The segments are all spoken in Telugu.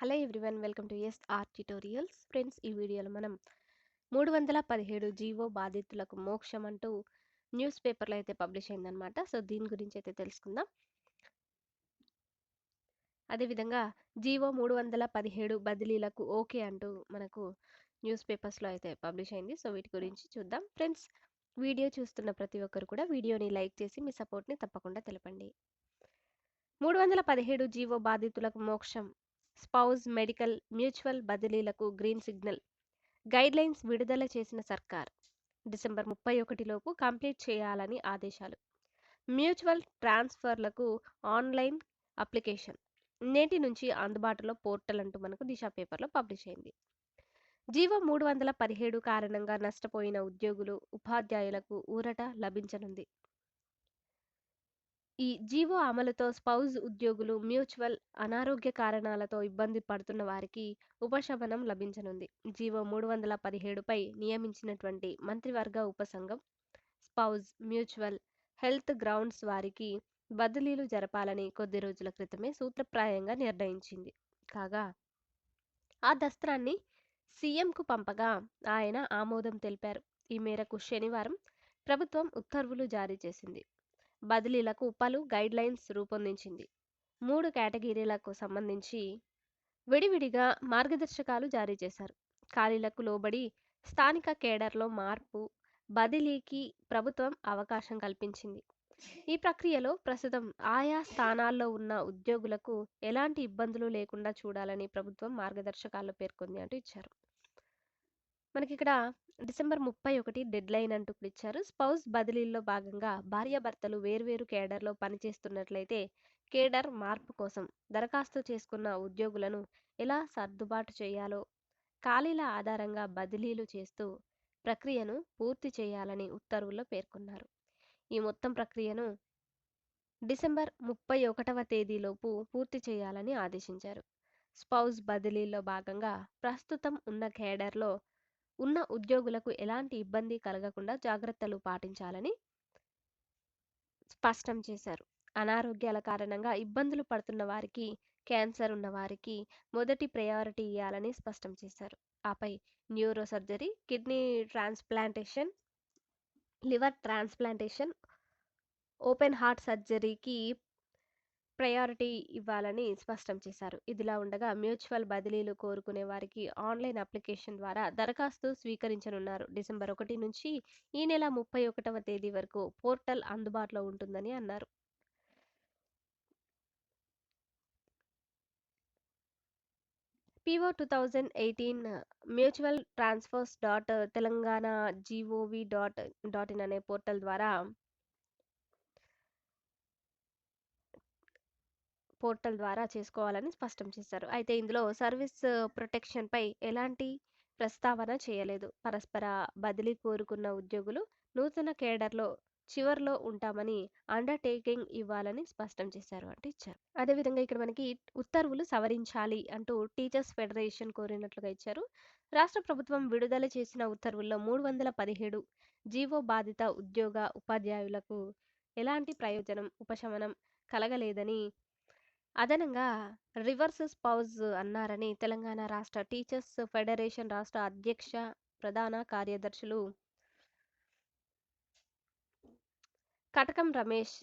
Hello everyone welcome to S R tutorials. Friends ఈ వీడియోలో మనం మూడు వందల పదిహేడు జీవో బాధితులకు మోక్షం అంటూ న్యూస్ పేపర్లో అయితే పబ్లిష్ అయిందనమాట సో దీని గురించి అయితే తెలుసుకుందాం. అదేవిధంగా జీవో మూడు వందల పదిహేడు బదిలీలకు ఓకే అంటూ మనకు న్యూస్ పేపర్స్లో అయితే పబ్లిష్ అయింది. సో వీటి గురించి చూద్దాం. ఫ్రెండ్స్ వీడియో చూస్తున్న ప్రతి ఒక్కరు కూడా వీడియోని లైక్ చేసి మీ సపోర్ట్ని తప్పకుండా తెలపండి. మూడు వందల పదిహేడు జీవో బాధితులకు మోక్షం స్పౌజ్ మెడికల్ మ్యూచువల్ బదిలీలకు గ్రీన్ సిగ్నల్ గైడ్లైన్స్ విడుదల చేసిన సర్కార్ డిసెంబర్ ముప్పై ఒకటిలోపు కంప్లీట్ చేయాలని ఆదేశాలు. మ్యూచువల్ ట్రాన్స్ఫర్లకు ఆన్లైన్ అప్లికేషన్ నేటి నుంచి అందుబాటులో పోర్టల్ అంటూ మనకు దిశా పేపర్లో పబ్లిష్ అయింది. జీవో మూడు వందల పదిహేడు కారణంగా నష్టపోయిన ఉద్యోగులు ఉపాధ్యాయులకు ఊరట లభించనుంది. ఈ జీవో అమలుతో స్పౌజ్ ఉద్యోగులు మ్యూచువల్ అనారోగ్య కారణాలతో ఇబ్బంది పడుతున్న వారికి ఉపశమనం లభించనుంది. జీవో మూడు వందల పదిహేడుపై నియమించినటువంటి మంత్రివర్గ ఉపసంఘం స్పౌజ్ మ్యూచువల్ హెల్త్ గ్రౌండ్స్ వారికి బదిలీలు జరపాలని కొద్ది రోజుల క్రితమే సూత్రప్రాయంగా నిర్ణయించింది. కాగా ఆ దస్త్రాన్ని సీఎంకు పంపగా ఆయన ఆమోదం తెలిపారు. ఈ మేరకు శనివారం ప్రభుత్వం ఉత్తర్వులు జారీ చేసింది. బదిలీలకు పలు గైడ్లైన్స్ రూపొందించింది. మూడు కేటగిరీలకు సంబంధించి విడివిడిగా మార్గదర్శకాలు జారీ చేశారు. ఖాళీలకు లోబడి స్థానిక కేడర్లో మార్పు బదిలీకి ప్రభుత్వం అవకాశం కల్పించింది. ఈ ప్రక్రియలో ప్రస్తుతం ఆయా స్థానాల్లో ఉన్న ఉద్యోగులకు ఎలాంటి ఇబ్బందులు లేకుండా చూడాలని ప్రభుత్వం మార్గదర్శకాల్లో పేర్కొంది అంటూ ఇచ్చారు. మనకి ఇక్కడ డిసెంబర్ ముప్పై ఒకటి డెడ్ లైన్ అంటూ కూడా ఇచ్చారు స్పౌస్ బదిలీల్లో భాగంగా భార్యాభర్తలు వేర్వేరు కేడర్లో పనిచేస్తున్నట్లయితే కేడర్ మార్పు కోసం దరఖాస్తు చేసుకున్న ఉద్యోగులను ఎలా సర్దుబాటు చేయాలో ఖాళీల ఆధారంగా బదిలీలు చేస్తూ ప్రక్రియను పూర్తి చేయాలని ఉత్తర్వుల్లో పేర్కొన్నారు. ఈ మొత్తం ప్రక్రియను డిసెంబర్ ముప్పై ఒకటవ తేదీలోపు పూర్తి చేయాలని ఆదేశించారు. స్పౌస్ బదిలీలో భాగంగా ప్రస్తుతం ఉన్న కేడర్లో ఉన్న ఉద్యోగులకు ఎలాంటి ఇబ్బంది కలగకుండా జాగ్రత్తలు పాటించాలని స్పష్టం చేశారు. అనారోగ్యాల కారణంగా ఇబ్బందులు పడుతున్న వారికి క్యాన్సర్ ఉన్న వారికి మొదటి ప్రయారిటీ ఇవ్వాలని స్పష్టం చేశారు. ఆపై neuro surgery kidney transplantation liver transplantation open heart సర్జరీకి ప్రయారిటీ ఇవ్వాలని స్పష్టం చేశారు. ఇదిలా ఉండగా మ్యూచువల్ బదిలీలు కోరుకునే వారికి ఆన్లైన్ అప్లికేషన్ ద్వారా దరఖాస్తు స్వీకరించనున్నారు. డిసెంబర్ ఒకటి నుంచి ఈ నెల ముప్పై ఒకటవ తేదీ వరకు పోర్టల్ అందుబాటులో ఉంటుందని అన్నారు. PO two thousand eighteen mutual transfers dot Telangana GOV dot dot in అనే పోర్టల్ ద్వారా పోర్టల్ ద్వారా చేసుకోవాలని స్పష్టం చేశారు. అయితే ఇందులో సర్వీస్ ప్రొటెక్షన్పై ఎలాంటి ప్రస్తావన చేయలేదు. పరస్పర బదిలీ కోరుకున్న ఉద్యోగులు నూతన కేడర్లో చివరిలో ఉంటామని అండర్టేకింగ్ ఇవ్వాలని స్పష్టం చేశారు అంటే ఇచ్చారు. అదేవిధంగా ఇక్కడ మనకి ఉత్తర్వులు సవరించాలి అంటూ టీచర్స్ ఫెడరేషన్ కోరినట్లుగా ఇచ్చారు. రాష్ట్ర ప్రభుత్వం విడుదల చేసిన ఉత్తర్వుల్లో మూడు వందల పదిహేడు జీవో బాధిత ఉద్యోగ ఉపాధ్యాయులకు ఎలాంటి ప్రయోజనం ఉపశమనం కలగలేదని అదనంగా రివర్స్ స్పౌజ్ అన్నారని తెలంగాణ రాష్ట్ర టీచర్స్ ఫెడరేషన్ రాష్ట్ర అధ్యక్ష ప్రధాన కార్యదర్శులు కటకం రమేష్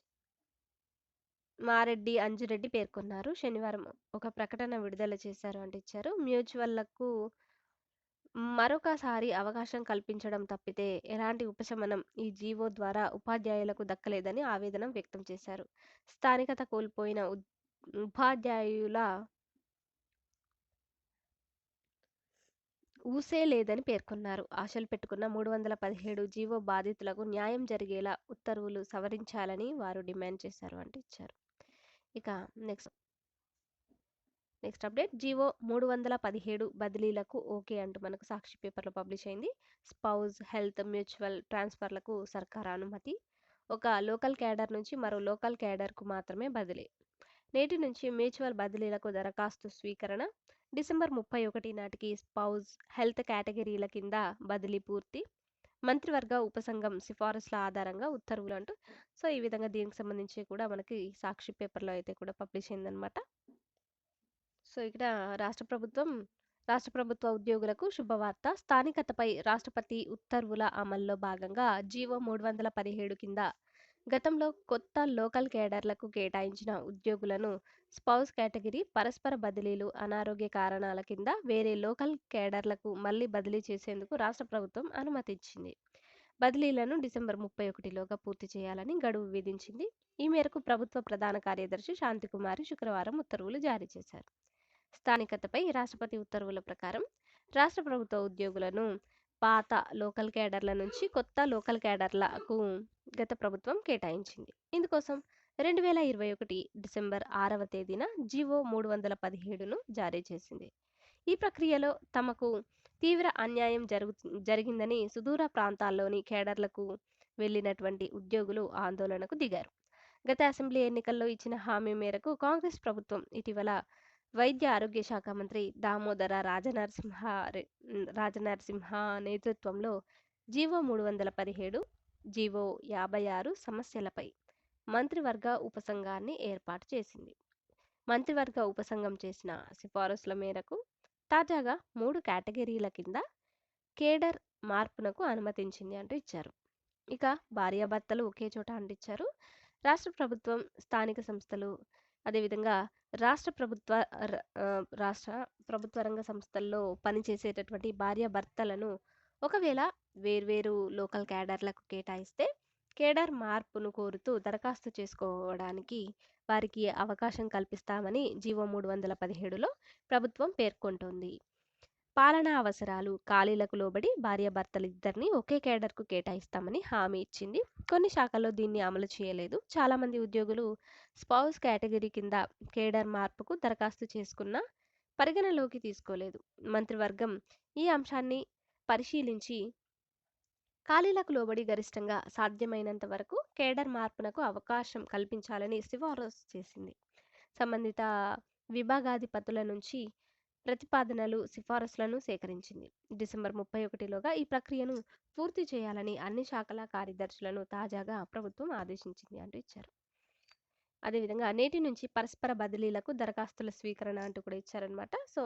మారెడ్డి అంజురెడ్డి పేర్కొన్నారు. శనివారం ఒక ప్రకటన విడుదల చేశారు అంటే ఇచ్చారు. మ్యూచువల్లకు మరొకసారి అవకాశం కల్పించడం తప్పితే ఎలాంటి ఉపశమనం ఈ జీవో ద్వారా ఉపాధ్యాయులకు దక్కలేదని ఆవేదన వ్యక్తం చేశారు. స్థానికత కోల్పోయిన ఉపాధ్యాయుల ఊసే లేదని పేర్కొన్నారు. ఆశలు పెట్టుకున్న మూడు వందల పదిహేడు జీవో బాధితులకు న్యాయం జరిగేలా ఉత్తర్వులు సవరించాలని వారు డిమాండ్ చేశారు అంటే ఇచ్చారు. ఇక నెక్స్ట్ నెక్స్ట్ అప్డేట్. జీవో మూడు వందల పదిహేడు బదిలీలకు ఓకే అంటూ మనకు సాక్షి పేపర్లో పబ్లిష్ అయింది. స్పౌజ్ హెల్త్ మ్యూచువల్ ట్రాన్స్ఫర్లకు సర్కార్ అనుమతి. ఒక లోకల్ క్యాడర్ నుంచి మరో లోకల్ క్యాడర్కు మాత్రమే బదిలీ. నేటి నుంచి మ్యూచువల్ బదిలీలకు దరఖాస్తు స్వీకరణ డిసెంబర్ ముప్పై ఒకటి నాటికి స్పౌజ్ హెల్త్ కేటగిరీల కింద బదిలీ పూర్తి మంత్రివర్గ ఉపసంఘం సిఫారసుల ఆధారంగా ఉత్తర్వులు అంటూ సో ఈ విధంగా దీనికి సంబంధించి కూడా మనకి సాక్షి పేపర్లో అయితే కూడా పబ్లిష్ అయిందనమాట సో, ఇక్కడ రాష్ట్ర ప్రభుత్వం రాష్ట్ర ప్రభుత్వ ఉద్యోగులకు శుభవార్త. స్థానికతపై రాష్ట్రపతి ఉత్తర్వుల అమల్లో భాగంగా జీవో 317 కింద గతంలో కొత్త లోకల్ కేడర్లకు కేటాయించిన ఉద్యోగులను స్పౌస్ కేటగిరీ, పరస్పర బదిలీలు, అనారోగ్య కారణాల కింద వేరే లోకల్ కేడర్లకు మళ్ళీ బదిలీ చేసేందుకు రాష్ట్ర ప్రభుత్వం అనుమతిచ్చింది. బదిలీలను డిసెంబర్ ముప్పై ఒకటిలోగా పూర్తి చేయాలని గడువు విధించింది. ఈ మేరకు ప్రభుత్వ ప్రధాన కార్యదర్శి శాంతికుమారి శుక్రవారం ఉత్తర్వులు జారీ చేశారు. స్థానికతపై రాష్ట్రపతి ఉత్తర్వుల ప్రకారం రాష్ట్ర ప్రభుత్వ ఉద్యోగులను పాత లోకల్ కేడర్ల నుంచి కొత్త లోకల్ కేడర్లకు గత ప్రభుత్వం కేటాయించింది. ఇందుకోసం 2021 డిసెంబర్ ఆరవ తేదీన జీవో 317ను జారీ చేసింది. ఈ ప్రక్రియలో తమకు తీవ్ర అన్యాయం జరుగు జరిగిందని సుదూర ప్రాంతాల్లోని కేడర్లకు వెళ్ళినటువంటి ఉద్యోగులు ఆందోళనకు దిగారు. గత అసెంబ్లీ ఎన్నికల్లో ఇచ్చిన హామీ మేరకు కాంగ్రెస్ ప్రభుత్వం ఇటీవల వైద్య ఆరోగ్య శాఖ మంత్రి దామోదర రాజనరసింహ రాజనరసింహ నేతృత్వంలో జీవో 317, జీవో 56 సమస్యలపై మంత్రివర్గ ఉపసంఘాన్ని ఏర్పాటు చేసింది. మంత్రివర్గ ఉపసంఘం చేసిన సిఫారసుల మేరకు తాజాగా మూడు కేటగిరీల కింద కేడర్ మార్పునకు అనుమతించింది అంటూ ఇచ్చారు. ఇక భార్యాభర్తలు ఒకే చోట అంటించారు. రాష్ట్ర ప్రభుత్వం, స్థానిక సంస్థలు అదేవిధంగా రాష్ట్ర ప్రభుత్వ రాష్ట్ర ప్రభుత్వ రంగ సంస్థల్లో పనిచేసేటటువంటి భార్యాభర్తలను ఒకవేళ వేర్వేరు లోకల్ కేడర్లకు కేటాయిస్తే కేడర్ మార్పును కోరుతూ దరఖాస్తు చేసుకోవడానికి వారికి అవకాశం కల్పిస్తామని జీవో 317లో ప్రభుత్వం పేర్కొంటోంది. పాలనా అవసరాలు, ఖాళీలకు లోబడి భార్యాభర్తలిద్దరిని ఒకే కేడర్‌కు కేటాయిస్తామని హామీ ఇచ్చింది. కొన్ని శాఖల్లో దీన్ని అమలు చేయలేదు. చాలామంది ఉద్యోగులు స్పౌస్ కేటగిరీ కింద కేడర్ మార్పుకు దరఖాస్తు చేసుకున్న పరిగణలోకి తీసుకోలేదు. మంత్రివర్గం ఈ అంశాన్ని పరిశీలించి ఖాళీలకు లోబడి గరిష్టంగా సాధ్యమైనంత వరకు కేడర్ మార్పునకు అవకాశం కల్పించాలని సిఫారసు చేసింది. సంబంధిత విభాగాధిపతుల నుంచి ప్రతిపాదనలు, సిఫారసులను సేకరించింది. డిసెంబర్ ముప్పై ఒకటిలోగా ఈ ప్రక్రియను పూర్తి చేయాలని అన్ని శాఖల కార్యదర్శులను తాజాగా ప్రభుత్వం ఆదేశించింది అంటూ ఇచ్చారు. అదేవిధంగా నేటి నుంచి పరస్పర బదిలీలకు దరఖాస్తుల స్వీకరణ అంటూ కూడా ఇచ్చారనమాట. సో,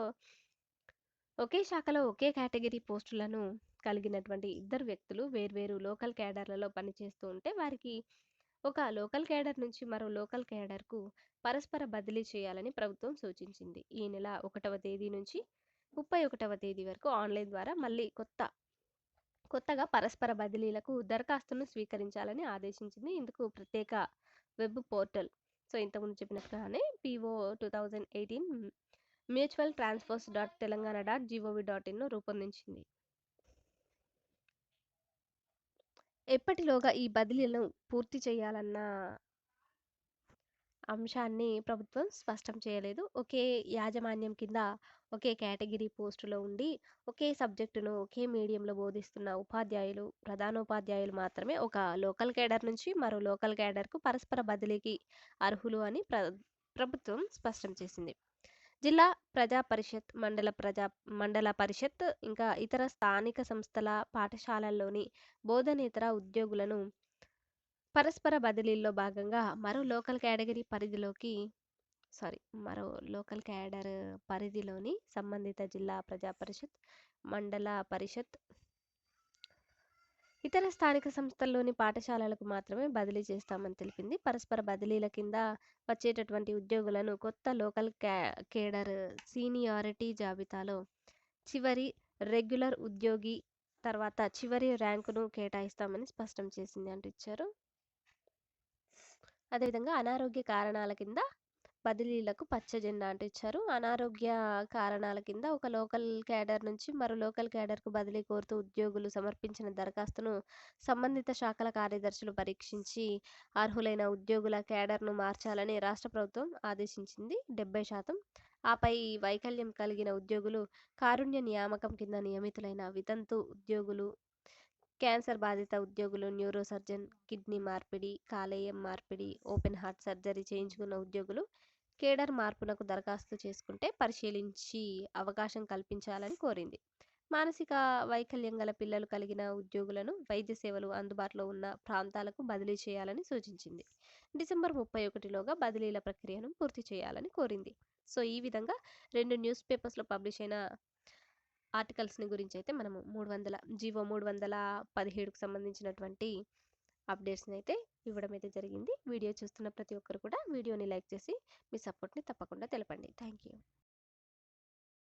ఒకే శాఖలో ఒకే కేటగిరీ పోస్టులను కలిగినటువంటి ఇద్దరు వ్యక్తులు వేర్వేరు లోకల్ కేడర్లలో పనిచేస్తూ ఉంటే వారికి ఒక లోకల్ కేడర్ నుంచి మరో లోకల్ కేడర్‌కు పరస్పర బదిలీ చేయాలని ప్రభుత్వం సూచించింది. ఈ నెల ఒకటవ తేదీ నుంచి 31వ తేదీ వరకు ఆన్‌లైన్ ద్వారా మళ్ళీ కొత్త కొత్తగా పరస్పర బదిలీలకు దరఖాస్తును స్వీకరించాలని ఆదేశించింది. ఇందుకు ప్రత్యేక వెబ్ పోర్టల్ సో, ఇంతకుముందు చెప్పినట్టుగానే PO 2018 mutual transfers dot Telangana dot GOV dot ఇన్‌ను రూపొందించింది. ఎప్పటిలోగా ఈ బదిలీలను పూర్తి చేయాలన్న అంశాన్ని ప్రభుత్వం స్పష్టం చేయలేదు. ఒకే యాజమాన్యం కింద ఒకే కేటగిరీ పోస్టులో ఉండి ఒకే సబ్జెక్టును ఒకే మీడియంలో బోధిస్తున్న ఉపాధ్యాయులు, ప్రధానోపాధ్యాయులు మాత్రమే ఒక లోకల్ కేడర్ నుంచి మరో లోకల్ కేడర్‌కు పరస్పర బదిలీకి అర్హులు అని ప్ర ప్రభుత్వం స్పష్టం చేసింది. జిల్లా ప్రజా పరిషత్, మండల ప్రజా మండల పరిషత్ ఇంకా ఇతర స్థానిక సంస్థల పాఠశాలల్లోని బోధనేతర ఉద్యోగులను పరస్పర బదిలీల్లో భాగంగా మరో లోకల్ కేటగిరీ పరిధిలోకి సారీ మరో లోకల్ క్యాడర్ పరిధిలోని సంబంధిత జిల్లా ప్రజా పరిషత్, మండల పరిషత్ ఇతర స్థానిక సంస్థల్లోని పాఠశాలలకు మాత్రమే బదిలీ చేస్తామని తెలిపింది. పరస్పర బదిలీల కింద వచ్చేటటువంటి ఉద్యోగులను కొత్త లోకల్ కేడర్ సీనియారిటీ జాబితాలో చివరి రెగ్యులర్ ఉద్యోగి తర్వాత చివరి ర్యాంకును కేటాయిస్తామని స్పష్టం చేసింది అంటూ ఇచ్చారు. అదేవిధంగా అనారోగ్య కారణాల కింద బదిలీలకు పచ్చ జెండా అంటూ ఇచ్చారు. అనారోగ్య కారణాల కింద ఒక లోకల్ క్యాడర్ నుంచి మరో లోకల్ క్యాడర్కు బదిలీ కోరుతూ ఉద్యోగులు సమర్పించిన దరఖాస్తును సంబంధిత శాఖల కార్యదర్శులు పరీక్షించి అర్హులైన ఉద్యోగుల క్యాడర్ను మార్చాలని రాష్ట్ర ప్రభుత్వం ఆదేశించింది. 70% ఆపై వైకల్యం కలిగిన ఉద్యోగులు, కారుణ్య నియామకం కింద నియమితులైన వితంతు ఉద్యోగులు, క్యాన్సర్ బాధిత ఉద్యోగులు, న్యూరోసర్జన్ కిడ్నీ మార్పిడి, కాలేయం మార్పిడి, ఓపెన్ హార్ట్ సర్జరీ చేయించుకున్న ఉద్యోగులు కేడర్ మార్పునకు దరఖాస్తు చేసుకుంటే పరిశీలించి అవకాశం కల్పించాలని కోరింది. మానసిక వైకల్యం గల పిల్లలు కలిగిన ఉద్యోగులను వైద్య సేవలు అందుబాటులో ఉన్న ప్రాంతాలకు బదిలీ చేయాలని సూచించింది. డిసెంబర్ ముప్పై ఒకటిలోగా బదిలీల ప్రక్రియను పూర్తి చేయాలని కోరింది. సో ఈ విధంగా రెండు న్యూస్ పేపర్స్లో పబ్లిష్ అయిన ఆర్టికల్స్ని గురించి అయితే మనము మూడు వందల జీవో మూడు వందల పదిహేడుకు సంబంధించినటువంటి అప్డేట్స్ని అయితే ఇవ్వడం అయితే జరిగింది. వీడియో చూస్తున్న ప్రతి ఒక్కరు కూడా వీడియోని లైక్ చేసి మీ సపోర్ట్ని తప్పకుండా తెలపండి. Thank you